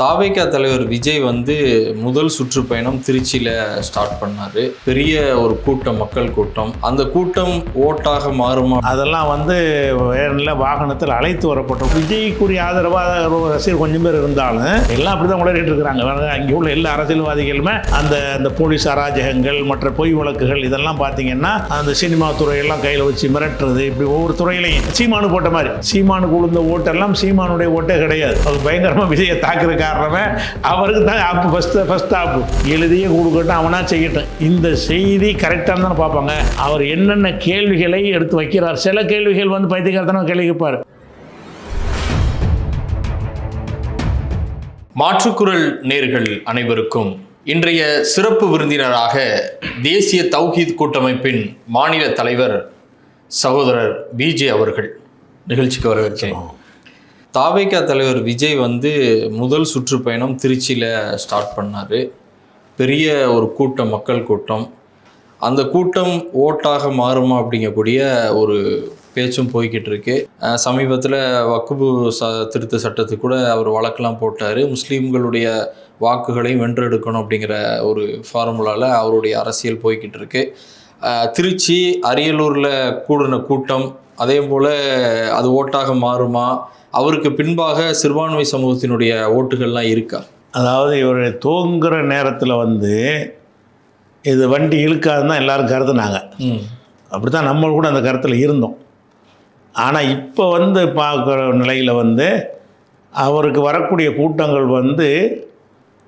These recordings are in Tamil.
தாவைக்கா தலைவர் விஜய் வந்து முதல் சுற்றுப்பயணம் திருச்சியில் ஸ்டார்ட் பண்ணார். பெரிய ஒரு கூட்டம் மக்கள் கூட்டம். அந்த கூட்டம் ஓட்டாக மாறுமா? அதெல்லாம் வந்து வேனில் வாகனத்தில் அழைத்து வரப்பட்டோம். விஜய்க்குரிய ஆதரவாக ரசிகர் கொஞ்சம் பேர் இருந்தாலும் எல்லாம் அப்படி தான் உளறிட்டு இருக்கிறாங்க. அங்கே உள்ள எல்லா அரசியல்வாதிகளுமே அந்த அந்த போலீஸ் அராஜகங்கள் மற்ற பொய் வழக்குகள் இதெல்லாம் பார்த்தீங்கன்னா அந்த சினிமா துறையெல்லாம் கையில் வச்சு மிரட்டுறது இப்படி ஒவ்வொரு துறையிலையும் சீமானு போட்ட மாதிரி. சீமானுக்கு உளுந்த ஓட்டெல்லாம் சீமானுடைய ஓட்டே கிடையாது. அது பயங்கரமாக விஜயை தாக்குறதுக்கு காரணமே அவருக்கு தான் ஆப்பு ஃபஸ்ட்டு ஃபஸ்ட் ஆப்பு எழுதியே கொடுக்கட்டும் அவனா செய்யட்டும். இந்த செய்தி கரெக்டாக தானே பார்ப்பாங்க. அவர் என்னென்ன கேள்விகளை எடுத்து வைக்கிறார்? சில கேள்விகள் வந்து பைத்தியக்காரத்தனம் கேள்வி கேட்பார். மாற்றுக்குரல் நேர்கள் அனைவருக்கும் இன்றைய சிறப்பு விருந்தினராக தேசிய தௌஹீத் கூட்டமைப்பின் மாநில தலைவர் சகோதரர் பிஜே அவர்கள். நிகழ்ச்சிக்கு வரவேற்கிறேன். தாவேகா தலைவர் விஜய் வந்து முதல் சுற்றுப்பயணம் திருச்சியில் ஸ்டார்ட் பண்ணார். பெரிய ஒரு கூட்டம் மக்கள் கூட்டம். அந்த கூட்டம் ஓட்டாக மாறுமா அப்படிங்கக்கூடிய ஒரு பேச்சும் போய்கிட்டு இருக்கு. சமீபத்தில் வக்குபு ச திருத்த சட்டத்துக்கு கூட அவர் வழக்கெல்லாம் போட்டார். முஸ்லீம்களுடைய வாக்குகளையும் வென்றெடுக்கணும் அப்படிங்கிற ஒரு ஃபார்முலாவில் அவருடைய அரசியல் போய்கிட்டு இருக்கு. திருச்சி அரியலூரில் கூடின கூட்டம் அதே போல் அது ஓட்டாக மாறுமா? அவருக்கு பின்பாக சிறுபான்மை சமூகத்தினுடைய ஓட்டுகள்லாம் இருக்கா? அதாவது இவர் தூங்குற நேரத்தில் வந்து இது வண்டி இழுக்காதுன்னு தான் எல்லாரும் கருதுனாங்க. அப்படி தான் நம்ம கூட அந்த கருத்தில் இருந்தோம். ஆனால் இப்போ வந்து பார்க்குற நிலையில் வந்து அவருக்கு வரக்கூடிய கூட்டங்கள் வந்து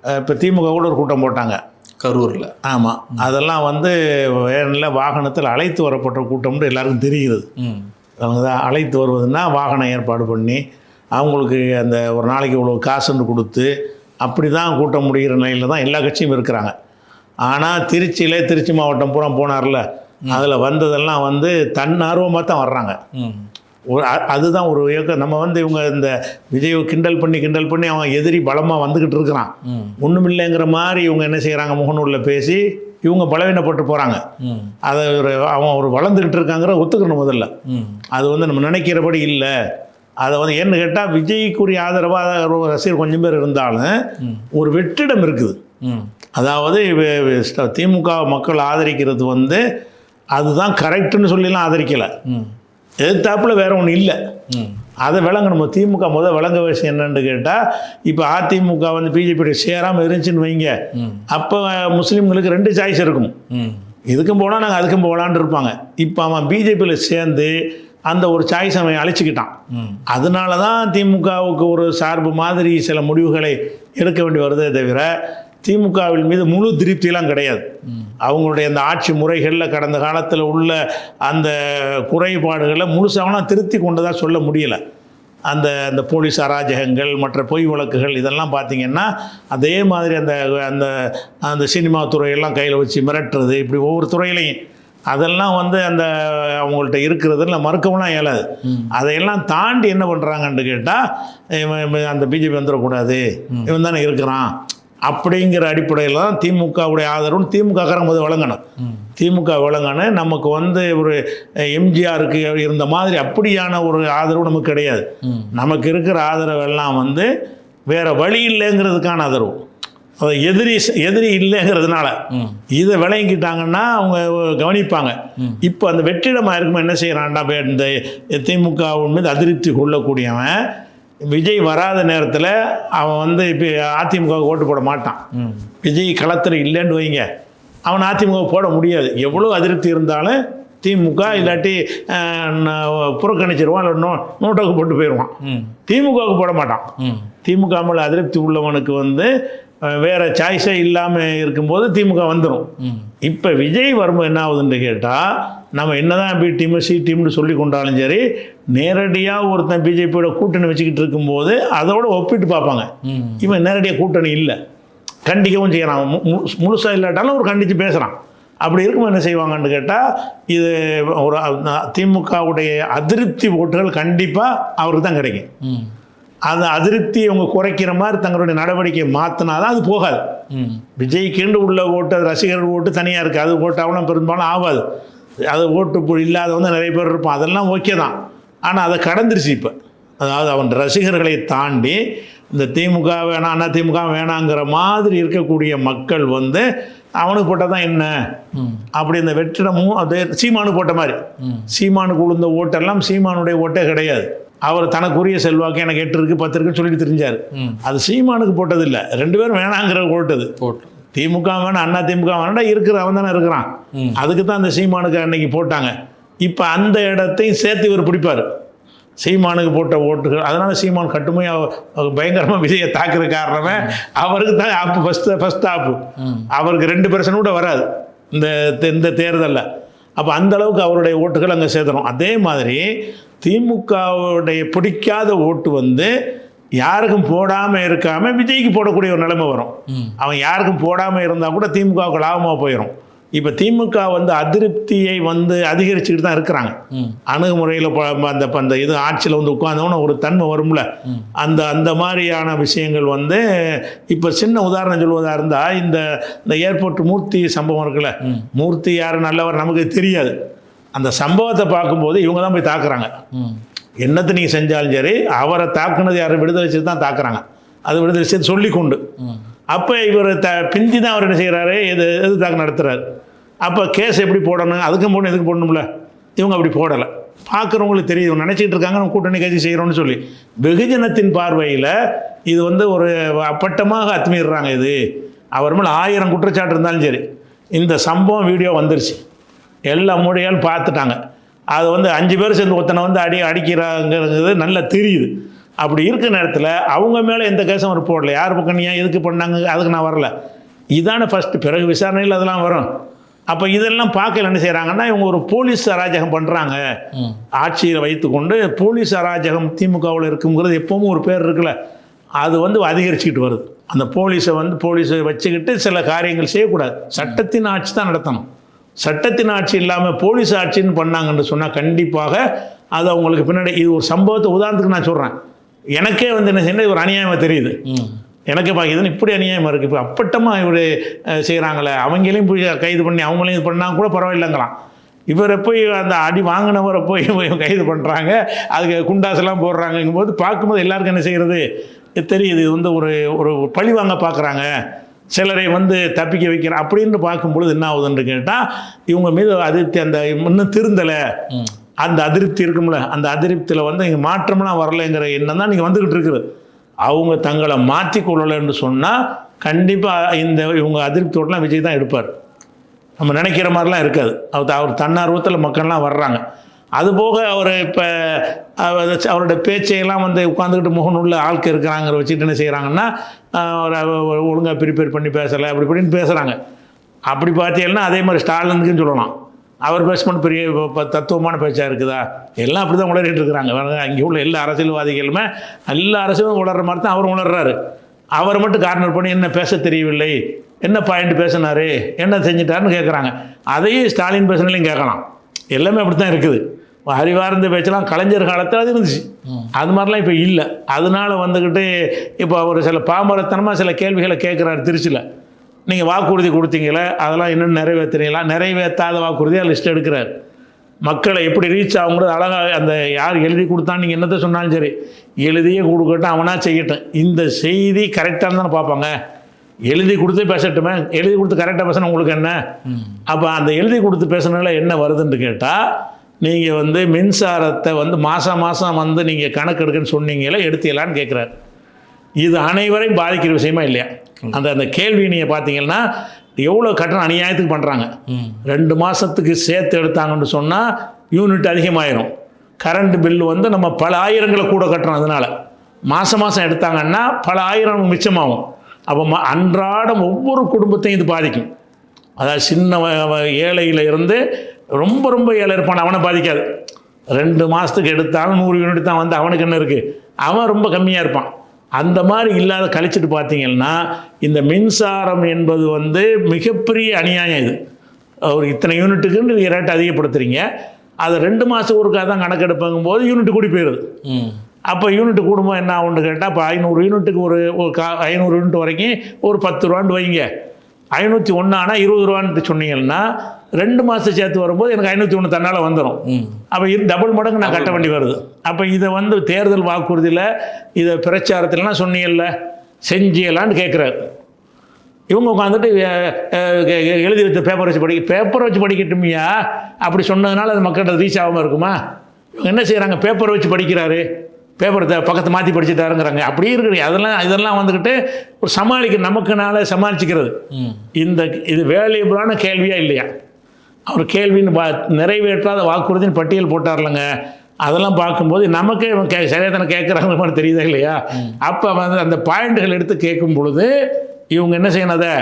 இப்போ திமுக கூட ஒரு கூட்டம் போட்டாங்க. கரூரில். ஆமாம் அதெல்லாம் வந்து வேனில் வாகனத்தில் அழைத்து வரப்பட்ட கூட்டம்னு எல்லாருக்கும் தெரிகிறது. அவங்க தான் அழைத்து வருவதுன்னா வாகனம் ஏற்பாடு பண்ணி அவங்களுக்கு அந்த ஒரு நாளைக்கு இவ்வளோ காசுன்னு கொடுத்து அப்படி தான் கூட்டம் முடிகிற நிலையில் தான் எல்லா கட்சியும் இருக்கிறாங்க. ஆனால் திருச்சியிலே திருச்சி மாவட்டம் பூரா போனார்ல. அதில் வந்ததெல்லாம் வந்து தன்னார்வமாக தான் வர்றாங்க. ஒரு அதுதான் ஒரு இயக்கம் நம்ம வந்து இவங்க இந்த விஜய் கிண்டல் பண்ணி கிண்டல் பண்ணி அவன் எதிரி பலமாக வந்துக்கிட்டு இருக்கிறான். ஒன்றுமில்லைங்கிற மாதிரி இவங்க என்ன செய்கிறாங்க முகநூலில் பேசி இவங்க பலவீனப்பட்டு போகிறாங்க அதை ஒரு அவன் ஒரு வளர்ந்துக்கிட்டு இருக்காங்கிற ஒத்துக்கணும் முதல்ல. அது வந்து நம்ம நினைக்கிறபடி இல்லை. அதை வந்து ஏன்னு கேட்டால் விஜய்க்குரிய ஆதரவாக ரசிகர் கொஞ்சம் பேர் இருந்தாலும். ஒரு வெற்றிடம் இருக்குது. அதாவது திமுக மக்கள் ஆதரிக்கிறது வந்து அதுதான் கரெக்டுன்னு சொல்லிலாம் ஆதரிக்கலை. எதிர்த்தாப்புல வேற ஒன்றும் இல்லை. அதை விளங்கணும்? திமுக முதல் விளங்க விஷயம் என்னன்னு கேட்டால் இப்போ அதிமுக வந்து பிஜேபி சேராமல் இருந்துச்சுன்னு வைங்க. அப்போ முஸ்லீம்களுக்கு ரெண்டு சாய்ஸ் இருக்கும். இதுக்கும் போனால் நாங்கள் அதுக்கும் போகலான்னு இருப்பாங்க. இப்போ அவன் பிஜேபியில் சேர்ந்து அந்த ஒரு சாய்ஸ் அவன் அழிச்சுக்கிட்டான். அதனால தான் திமுகவுக்கு ஒரு சார்பு மாதிரி சில முடிவுகளை எடுக்க வேண்டி வருதே தவிர திமுகவின் மீது முழு திருப்தியெல்லாம் கிடையாது. அவங்களுடைய அந்த ஆட்சி முறைகளில் கடந்த காலத்தில் உள்ள அந்த குறைபாடுகளை முழுசாகலாம் திருத்தி கொண்டதாக சொல்ல முடியலை. அந்த அந்த போலீஸ் அராஜகங்கள் மற்ற பொய் வழக்குகள் இதெல்லாம் பார்த்தீங்கன்னா அதே மாதிரி அந்த அந்த அந்த சினிமா துறையெல்லாம் கையில் வச்சு மிரட்டுறது இப்படி ஒவ்வொரு துறையிலையும். அதெல்லாம் வந்து அந்த அவங்கள்ட்ட இருக்கிறதுல மறுக்கவும் இயலாது. அதையெல்லாம் தாண்டி என்ன பண்ணுறாங்கன்னு கேட்டால் அந்த பிஜேபி வந்துடக்கூடாது. இவன் தானே இருக்கிறான். அப்படிங்கிற அடிப்படையில் தான் திமுகவுடைய ஆதரவு திமுக போது வழங்கணும். திமுக வழங்கணும் நமக்கு வந்து ஒரு எம்ஜிஆருக்கு இருந்த மாதிரி அப்படியான ஒரு ஆதரவு நமக்கு கிடையாது. நமக்கு இருக்கிற ஆதரவு எல்லாம் வந்து வேற வழி இல்லைங்கிறதுக்கான ஆதரவு. அது எதிரி எதிரி இல்லைங்கிறதுனால இதை விளங்கிட்டாங்கன்னா அவங்க கவனிப்பாங்க. இப்போ அந்த வெற்றிடமாக இருக்கும்போது என்ன செய்கிறான்டா இந்த திமுகவின் மீது அதிருப்தி கொள்ளக்கூடியவன் விஜய் வராத நேரத்தில் அவன் வந்து இப்போ அதிமுக ஓட்டு போட மாட்டான். விஜய் களத்தில் இல்லைன்னு வைங்க. அவன் அதிமுக போட முடியாது. எவ்வளோ அதிருப்தி இருந்தாலும் திமுக இல்லாட்டி புறக்கணிச்சிருவான் இல்லை நோ நோட்டோக்கு போட்டு போயிடுவான். திமுகவுக்கு போட மாட்டான். திமுக மேலே அதிருப்தி உள்ளவனுக்கு வந்து வேற சாய்ஸே இல்லாமல் இருக்கும்போது திமுக வந்துடும் இப்போ விஜய் வரும்போது என்ன ஆகுதுன்னு கேட்டால் நம்ம என்னதான் பி டீம் சி டீம்னு சொல்லி கொண்டாலும் சரி நேரடியாக ஒருத்தன் பிஜேபியோட கூட்டணி வச்சுக்கிட்டு இருக்கும்போது அதோட ஒப்பிட்டு பார்ப்பாங்க. இவன் நேரடியாக கூட்டணி இல்லை. கண்டிக்கவும் செய்யறான். மு- மு- முழுசா இல்லாட்டாலும் ஒரு கண்டித்து பேசுகிறான் அப்படி இருக்கும்போது என்ன செய்வாங்கன்னு கேட்டால் இது ஒரு திமுகவுடைய அதிருப்தி ஓட்டுகள் கண்டிப்பாக அவருக்கு தான் கிடைக்கும். அந்த அதிருப்தியை அவங்க குறைக்கிற மாதிரி தங்களுடைய நடவடிக்கையை மாற்றினா தான் அது போகாது. விஜய்க்குண்டு உள்ள ஓட்டு அது ரசிகர்கள் ஓட்டு தனியாக இருக்குது அது ஓட்டாவெல்லாம் பெரும்பாலும் ஆகாது. அது ஓட்டு இல்லாதவங்க நிறைய பேர் இருப்பான் அதெல்லாம் ஓகே தான். ஆனால் அதை கடந்துருச்சு இப்போ. அதாவது அவன் ரசிகர்களை தாண்டி இந்த திமுக வேணாம் அண்ணா திமுக வேணாங்கிற மாதிரி இருக்கக்கூடிய மக்கள் வந்து அவனுக்கு போட்டால் தான் என்ன? அப்படி இந்த வெற்றிடமும் அது சீமானு போட்ட மாதிரி. சீமானுக்கு உளுந்த ஓட்டெல்லாம் சீமானுடைய ஓட்டே கிடையாது. அவர் தனக்குரிய செல்வாக்கு எனக்கு எட்டு இருக்கு பத்து இருக்குன்னு சொல்லிட்டு தெரிஞ்சார். அது சீமானுக்கு போட்டது இல்லை ரெண்டு பேரும் வேணாங்கிற ஓட்டது. போட்டு திமுக வேணும் அண்ணா திமுக வேணாடா இருக்கிற அவன் தானே இருக்கிறான். அதுக்கு தான் அந்த சீமானுக்கு அன்னைக்கு போட்டாங்க. இப்போ அந்த இடத்தையும் சேர்த்து இவர் பிடிப்பார். சீமானுக்கு போட்ட ஓட்டுகள் அதனால சீமான் கட்டுமையாக பயங்கரமாக விஜயை தாக்குற காரணமே அவருக்கு தான் ஆப்பு ஃபஸ்ட்டு ஃபஸ்ட் ஆப்பு அவருக்கு ரெண்டு பெர்சன்ட் கூட வராது. இந்த இந்த தேர்தலில். அப்போ அந்த அளவுக்கு அவருடைய ஓட்டுகள் அங்கே சேர்த்துறோம் அதே மாதிரி திமுகவுடைய பிடிக்காத ஓட்டு வந்து யாருக்கும் போடாமல் இருக்காம விஜய்க்கு போடக்கூடிய ஒரு நிலைமை வரும். அவன் யாருக்கும் போடாமல் இருந்தால் கூட திமுகவுக்கு லாபமாக போயிடும் இப்போ திமுக வந்து அதிருப்தியை வந்து அதிகரிச்சுக்கிட்டு தான் இருக்கிறாங்க. அணுகுமுறையில் அந்த அந்த இது ஆட்சியில் வந்து உட்காந்தவன ஒரு தன்மை வரும்ல. அந்த அந்த மாதிரியான விஷயங்கள் வந்து இப்போ சின்ன உதாரணம் சொல்வதாக இருந்தால் இந்த இந்த ஏர்போர்ட் மூர்த்தி சம்பவம் இருக்குல்ல. மூர்த்தி யார் நல்லவர் நமக்கு தெரியாது. அந்த சம்பவத்தை பார்க்கும்போது இவங்க தான் போய் தாக்குறாங்க. என்னத்தை நீங்கள் செஞ்சாலும் சரி அவரை தாக்குனது யாரும் விடுதலை செய்து தான் தாக்குறாங்க. அது விடுதலை செய்து சொல்லி கொண்டு அப்போ இவர் த பிந்தி தான் அவர் என்ன செய்கிறாரு எது எது தாக்கு நடத்துகிறாரு அப்போ கேஸ் எப்படி போடணும்? அதுக்கும் போடணும் எதுக்கு போடணும்ல. இவங்க அப்படி போடலை. பார்க்குறவங்களுக்கு தெரியும் இவங்க நினச்சிட்டு இருக்காங்க நம்ம கூட்டணி கட்சி செய்கிறோம்னு சொல்லி. வெகுஜனத்தின் பார்வையில் இது வந்து ஒரு அப்பட்டமாக அத்துமீறுறாங்க இது. அவர் மேலே ஆயிரம் குற்றச்சாட்டு இருந்தாலும் சரி. இந்த சம்பவம் வீடியோ வந்துருச்சு. எல்லா மொழியாலும் பார்த்துட்டாங்க. அது வந்து அஞ்சு பேர் சேர்ந்து ஒருத்தனை வந்து அடி அடிக்கிறாங்கிறது நல்லா தெரியுது. அப்படி இருக்க நேரத்தில் அவங்க மேலே எந்த கேஸும் அவர் போடல. யார் பக்கம் ஏன் எதுக்கு பண்ணாங்க? அதுக்கு நான் வரல. இதானே ஃபஸ்ட்டு பிறகு விசாரணையில் அதெல்லாம் வரும். அப்போ இதெல்லாம் பார்க்கல என்ன செய்கிறாங்கன்னா இவங்க ஒரு போலீஸ் அராஜகம் பண்ணுறாங்க ஆட்சியில் வைத்துக்கொண்டு போலீஸ் அராஜகம் திமுகவில் இருக்குங்கிறது எப்பவும் ஒரு பேர் இருக்குல்ல. அது வந்து அதிகரிச்சுக்கிட்டு வருது. அந்த போலீஸை வந்து போலீஸை வச்சுக்கிட்டு சில காரியங்கள் செய்யக்கூடாது. சட்டத்தின் ஆட்சி தான் நடத்தணும். சட்டத்தின் ஆட்சி இல்லாமல் போலீஸ் ஆட்சின்னு பண்ணாங்கன்னு சொன்னால் கண்டிப்பாக அது அவங்களுக்கு பின்னாடி இது ஒரு சம்பவத்தை உதாரணத்துக்கு நான் சொல்கிறேன் எனக்கே வந்து என்ன செய்யணும் ஒரு அநியாயமாக தெரியுது. எனக்கு பார்க்குதுன்னு இப்படி அநியாயமாக இருக்குது இப்போ அப்பட்டமாக இவர் செய்கிறாங்களே அவங்களையும் போய் கைது பண்ணி அவங்களையும் இது பண்ணால் கூட பரவாயில்லைங்களாம். இவரை போய் அந்த அடி வாங்கினவரை போய் கைது பண்ணுறாங்க அதுக்கு குண்டாசெல்லாம் போடுறாங்கங்கும் போது பார்க்கும்போது எல்லாருக்கும் என்ன செய்கிறது தெரியுது. இது வந்து ஒரு ஒரு பழி வாங்க பார்க்குறாங்க சிலரை வந்து தப்பிக்க வைக்கிற அப்படின்னு பார்க்கும்பொழுது என்ன ஆகுதுன்னு கேட்டால் இவங்க மீது அதிருப்தி அந்த இன்னும் திருந்தலை. அந்த அதிருப்தி இருக்கும்ல. அந்த அதிருப்தியில் வந்து இங்கே மாற்றம்லாம் வரலைங்கிற எண்ணம் தான் நீங்கள் வந்துக்கிட்டு இருக்குது. அவங்க தங்களை மாற்றிக்கொள்ளலைன்னு சொன்னால் கண்டிப்பாக இந்த இவங்க அதிருப்தியோடலாம் விஜய் தான் எடுப்பார். நம்ம நினைக்கிற மாதிரிலாம் இருக்காது. அவர் அவர் தன்னார்வத்தில் மக்கள்லாம் வர்றாங்க. அதுபோக அவர் இப்போ அவரோட பேச்சையெல்லாம் வந்து உட்காந்துக்கிட்டு முகநூலில் ஆட்கள் இருக்கிறாங்கிற வச்சுட்டு என்ன செய்கிறாங்கன்னா ஒழுங்காக ப்ரிப்பேர் பண்ணி பேசலை அப்படி இப்படின்னு பேசுகிறாங்க அப்படி பார்த்தீங்கன்னா அதே மாதிரி ஸ்டாலினுக்குன்னு சொல்லலாம். அவர் பேசும்போது பெரிய ப- தத்துவமான பேச்சாக இருக்குதா? எல்லாம் அப்படி தான் உளறிட்டு இருக்கிறாங்க. அங்கே உள்ள எல்லா அரசியல்வாதிகளுமே எல்லா அரசியலும் உளர்ற மாதிரி தான் அவரும் உளர்றாரு. அவர் மட்டும் கார்னர் பண்ணி என்ன பேச தெரியவில்லை என்ன பாயிண்ட் பேசினாரு என்ன செஞ்சிட்டாருன்னு கேட்குறாங்க அதையும் ஸ்டாலின் பேசினாலையும் கேட்கலாம். எல்லாமே அப்படி தான் இருக்குது. அறிவார்ந்த பேச்செல்லாம் கலைஞர் காலத்தில் அது இருந்துச்சு. அது மாதிரிலாம் இப்போ இல்லை. அதனால வந்துக்கிட்டு இப்போ ஒரு சில பாமரத்தனமாக சில கேள்விகளை கேட்குறாரு திருச்சியில் நீங்கள் வாக்குறுதி கொடுத்தீங்களே அதெல்லாம் இன்னும் நிறைவேற்றுறீங்களா? நிறைவேற்றாத வாக்குறுதியாக லிஸ்ட் எடுக்கிறார். மக்களை எப்படி ரீச் ஆகுங்கிறது அழகாக அந்த யார் எழுதி கொடுத்தா நீங்கள் என்னத்தை சொன்னாலும் சரி எழுதியே கொடுக்கட்டும் அவனா செய்யட்டும். இந்த செய்தி கரெக்டாக தானே பார்ப்பாங்க. எழுதி கொடுத்து பேசட்டுமே. எழுதி கொடுத்து கரெக்டாக பேசினா உங்களுக்கு என்ன? அப்போ அந்த எழுதி கொடுத்து பேசுனதுல என்ன வருதுன்னு கேட்டால் நீங்கள் வந்து மின்சாரத்தை வந்து மாதம் மாதம் வந்து நீங்கள் கணக்கு எடுக்குன்னு சொன்னீங்களே எடுத்தீங்களான்னு கேட்குறாரு இது அனைவரையும் பாதிக்கிற விஷயமா இல்லையா? அந்த அந்த கேள்வி நீங்கள் பார்த்தீங்கன்னா எவ்வளோ கட்டணம் அநியாயத்துக்கு பண்ணுறாங்க ரெண்டு மாதத்துக்கு சேர்த்து எடுத்தாங்கன்னு சொன்னால் யூனிட் அதிகமாயிரும். கரண்ட் பில்லு வந்து நம்ம பல ஆயிரங்களை கூட கட்டுறோம் அதனால். மாதம் மாதம் எடுத்தாங்கன்னா பல ஆயிரம் மிச்சமாகும். அப்போ ம அன்றாடம் ஒவ்வொரு குடும்பத்தையும் இது பாதிக்கும். அதாவது சின்ன ஏழையில இருந்து ரொம்ப ரொம்ப ஏழை இருப்பான் அவனை பாதிக்காது. ரெண்டு மாதத்துக்கு எடுத்தாலும் நூறு யூனிட் தான் வந்து அவனுக்கு என்ன இருக்குது அவன் ரொம்ப கம்மியாக இருப்பான். அந்த மாதிரி இல்லாத கழிச்சிட்டு பார்த்தீங்கன்னா இந்த மின்சாரம் என்பது வந்து மிகப்பெரிய அநியாயம் இது. ஒரு இத்தனை யூனிட்டுக்குன்னு நீங்கள் ரேட் அதிகப்படுத்துறீங்க. அதை ரெண்டு மாதம் ஒருக்கா தான் கணக்கெடுப்பங்கும் போது யூனிட் கூடி போயிடுது அப்போ யூனிட் கூடும்போது என்ன ஆகும்னு கேட்டால் இப்போ ஐநூறு யூனிட்டுக்கு ஒரு ஒரு கா ஐநூறு யூனிட் வரைக்கும் ஒரு பத்து ரூபான்னு வைங்க. ஐநூற்றி ஒன்று ஆனால் இருபது ரூபான்னு சொன்னீங்கன்னா ரெண்டு மாதம் சேர்த்து வரும்போது எனக்கு ஐநூற்றி ஒன்று தன்னால் வந்துடும் அப்போ இது டபுள் மடங்கு நான் கட்ட வேண்டி வருது. அப்போ இதை வந்து தேர்தல் வாக்குறுதியில் இதை பிரச்சாரத்திலலாம் சொன்னீங்கல்ல செஞ்சியலான்னு கேட்குறாரு இவங்க உட்காந்துட்டு எழுதி வச்ச பேப்பர் வச்சு படிக்க பேப்பர் வச்சு படிக்கட்டுமியா? அப்படி சொன்னதுனால அது மக்கள்கிட்ட ரீச் ஆகாமல் இருக்குமா? இவங்க என்ன செய்கிறாங்க பேப்பர் வச்சு படிக்கிறாரு. பேப்பர் பக்கத்தை மாற்றி படிச்சுட்டாருங்கிறாங்க. அப்படி இருக்குது. அதெல்லாம் இதெல்லாம் வந்துக்கிட்டு ஒரு சமாளிக்க நமக்குனால சமாளிச்சுக்கிறது. இந்த இது வேல்யூபிளான கேள்வியா இல்லையா? அவர் கேள்வின்னு பா நிறைவேற்றாத வாக்குறுதின்னு பட்டியல் போட்டார்லங்க. அதெல்லாம் பார்க்கும்போது நமக்கே இவன் கே சரியாக தானே கேட்குறாங்க மாதிரி தெரியுதா இல்லையா? அப்போ வந்து அந்த பாயிண்ட்டுகள் எடுத்து கேட்கும் பொழுது இவங்க என்ன செய்யணும் அதை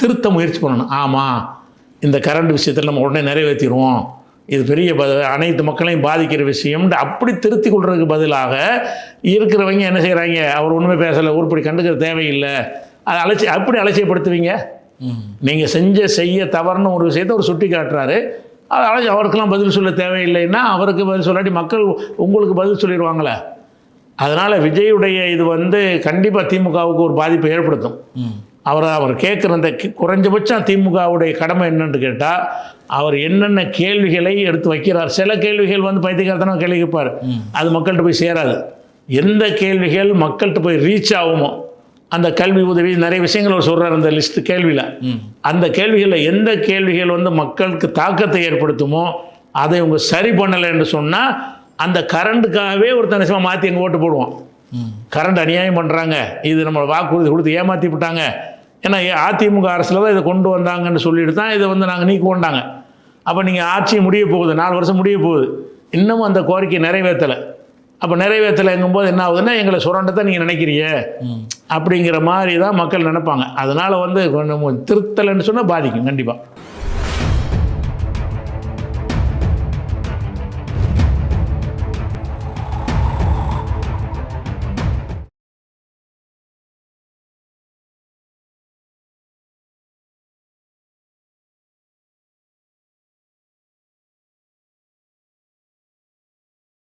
திருத்த முயற்சி பண்ணணும். ஆமாம் இந்த கரண்ட் விஷயத்தில் நம்ம உடனே நிறைவேற்றிடுவோம் இது பெரிய ப அனைத்து மக்களையும் பாதிக்கிற விஷயம்னு அப்படி திருத்தி கொள்றதுக்கு பதிலாக இருக்கிறவங்க என்ன செய்கிறாங்க அவர் ஒன்றுமே பேசலை உருப்படி கண்டுக்கிற தேவையில்லை. அதை அலட்சி அப்படி அலட்சியப்படுத்துவீங்க? நீங்கள் செஞ்ச செய்ய தவறுனு ஒரு விஷயத்தை அவர் சுட்டி காட்டுறாரு. அதனால் அவருக்கெல்லாம் பதில் சொல்ல தேவையில்லைன்னா அவருக்கு பதில் சொல்லாட்டி மக்கள் உங்களுக்கு பதில் சொல்லிடுவாங்களே. அதனால் விஜயுடைய இது வந்து கண்டிப்பாக திமுகவுக்கு ஒரு பாதிப்பை ஏற்படுத்தும். அவரை அவர் அவர் கேட்குற அந்த குறைஞ்சபட்சம் திமுகவுடைய கடமை என்னன்னு கேட்டால் அவர் என்னென்ன கேள்விகளை எடுத்து வைக்கிறார். சில கேள்விகள் வந்து பைத்தியகாரத்தனம் கேள்வி கேட்பார். அது மக்கள்கிட்ட போய் சேராது. எந்த கேள்விகள் மக்கள்கிட்ட போய் ரீச் ஆகுமோ அந்த கல்வி உதவி நிறைய விஷயங்கள் அவர் சொல்கிறார் அந்த லிஸ்ட் கேள்வியில். அந்த கேள்விகளில் எந்த கேள்விகள் வந்து மக்களுக்கு தாக்கத்தை ஏற்படுத்துமோ அதை இவங்க சரி பண்ணலை என்று சொன்னால் அந்த கரண்ட்டுக்காகவே ஒரு தனிசமாக மாற்றி எங்கள் ஓட்டு போடுவோம் கரண்ட் அநியாயம் பண்ணுறாங்க இது நம்ம வாக்குறுதி கொடுத்து ஏமாற்றி விட்டாங்க. ஏன்னா அதிமுக அரசில் தான் இதை கொண்டு வந்தாங்கன்னு சொல்லிட்டு தான் இதை வந்து நாங்கள் நீக்கி கொண்டாங்க அப்போ நீங்கள் ஆட்சி முடிய போகுது நாலு வருஷம் முடிய போகுது. இன்னமும் அந்த கோரிக்கை நிறைவேற்றலை அப்போ நிறைவேற்றலைங்கும்போது என்ன ஆகுதுன்னா எங்களை சுரண்டத்தை நீங்கள் நினைக்கிறீங்க. அப்படிங்கிற மாதிரி தான் மக்கள் நினைப்பாங்க. அதனால் வந்து கொஞ்சம் திருத்தலைன்னு சொன்னால் பாதிக்கும் கண்டிப்பாக